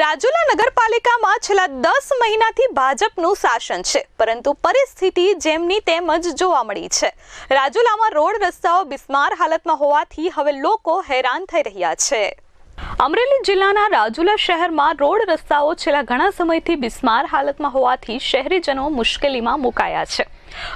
રાજુલા નગરપાલિકામાં છેલ્લા દસ મહિનાથી ભાજપનું શાસન છે, પરંતુ પરિસ્થિતિ જેમની તેમ જ જોવા મળી છે. રાજુલામાં રોડ રસ્તાઓ બિસ્માર હાલતમાં હોવાથી હવે લોકો હેરાન થઈ રહ્યા છે. અમરેલી જિલ્લાના રાજુલા શહેરમાં રોડ રસ્તાઓ છેલ્લા ઘણા સમયથી બિસ્માર હાલતમાં હોવાથી શહેરીજનો મુશ્કેલીમાં મુકાયા છે.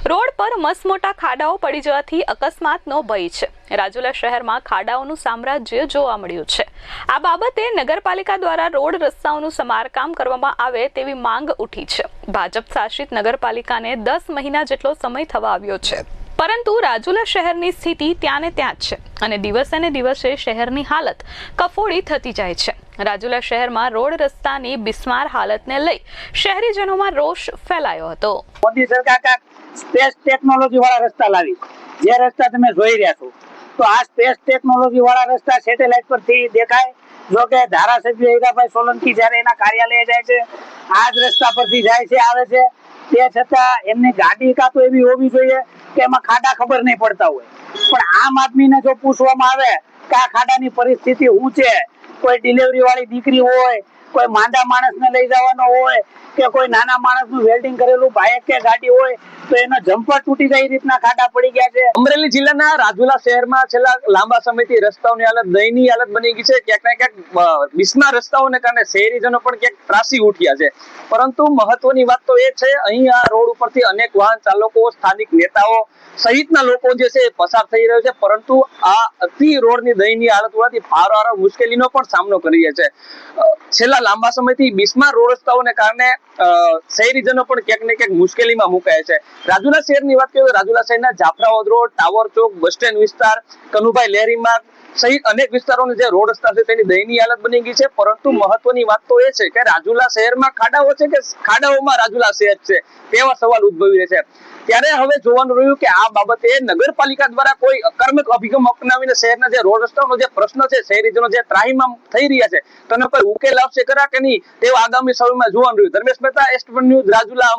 રોડ પર મસમોટા ખાડાઓ પડી જવાથી અકસ્માતનો ભય છે. રાજુલા શહેરમાં ખાડાઓનું સામ્રાજ્ય જોવા મળ્યું છે. આ બાબતે નગરપાલિકા દ્વારા રોડ રસ્તાઓનું સમારકામ કરવામાં આવે તેવી માંગ ઉઠી છે. ભાજપ શાસિત નગરપાલિકાને દસ મહિના જેટલો સમય થવા આવ્યો છે. પરંતુ રાજુલા શહેરની સ્થિતિ ત્યાં ને ત્યાં જ છે અને દિવસે ને દિવસે શહેરની હાલત કફોડી થતી જાય છે. રાજુલા શહેરમાં રોડ રસ્તાની બિસ્માર હાલતને લઈ શહેરીજનોમાં રોષ ફેલાયો હતો. મોદી સરકાર સ્પેસ ટેકનોલોજી વાળા રસ્તા લાવી. જે રસ્તા તમે જોઈ રહ્યા છો, તો આ સ્પેસ ટેકનોલોજી વાળા રસ્તા સેટેલાઇટ પરથી દેખાય. જો કે ધારાસભ્ય હીરાભાઈ સોલંકી જ્યારે એના કાર્યાલય જાય છે, આ જ રસ્તા પરથી જાય છે, આવે છે. તે છતાં એમની ગાડી કાં તો એવી હોવી જોઈએ કે એમાં ખાડા ખબર નહીં પડતા હોય. પણ આમ આદમીને જો પૂછવામાં આવે કે આ ખાડાની પરિસ્થિતિ શું છે કોઈ ડિલિવરી વાળી દીકરી હોય કોઈ માંદા માણસને લઈ જવાનો હોય કે કોઈ નાના માણસનું વેલ્ડિંગ કરેલું બાઇક કે ગાડી હોય તો એનો જમ્પર તૂટી જાય રીતના ખાડા પડી ગયા છે. અમરેલી જિલ્લાના રાજુલા શહેરમાં છેલ્લા લાંબા સમયથી રસ્તાઓની હાલત દયનીય હાલત બની ગઈ છે. ક્યાંક ને ક્યાંક અ, રસ્તાઓને કારણે શહેરીજનો પણ ક્યાંક ત્રાસી ઉઠ્યા છે. પરંતુ મહત્વની વાત તો એ છે અહીં આ રોડ ઉપરથી અનેક વાહન ચાલકો સ્થાનિક નેતાઓ સહિતના લોકો જે છે પસાર થઈ રહ્યો છે. પરંતુ આ અતિ રોડની દયનીય હાલત હોવાથી પારોવારો મુશ્કેલીનો પણ સામનો કરી રહ્યા છે. છેલ્લા લાંબા સમયથી બિસ્માર રોડ રસ્તાઓને કારણે શહેરીજનો પણ ક્યાંક ને ક્યાંક મુશ્કેલીમાં મુકાય છે. રાજુલા શહેરની વાત કરીએ તો રાજુલા શહેરના જાફરાઓદ road tower chowk bus stand વિસ્તાર કનુભાઈ લહેરી માર્ગ સહિત અનેક વિસ્તારોના જે રોડ રસ્તા છે તેની દયનીય હાલત બની ગઈ છે. પરંતુ મહત્વની વાત તો એ છે કે રાજુલા શહેરમાં ખાડાઓ છે કે ખાડાઓમાં રાજુલા શહેર છે? તેવા સવાલ ઉદ્ભવી રહે છે. ત્યારે હવે જોવાનું રહ્યું કે આ બાબતે નગરપાલિકા દ્વારા કોઈ અકર્મક અભિગમ અપનાવીને શહેરના જે રોડ રસ્તાનો જે પ્રશ્ન છે શહેરીજનો જે ત્રાહીમામ થઈ રહ્યા છે તેનો કોઈ ઉકેલ આવશે ખરા કે નહીં. તેવું આગામી સમયમાં જોવાનું રહ્યું. Dharmesh Mehta S news Rajula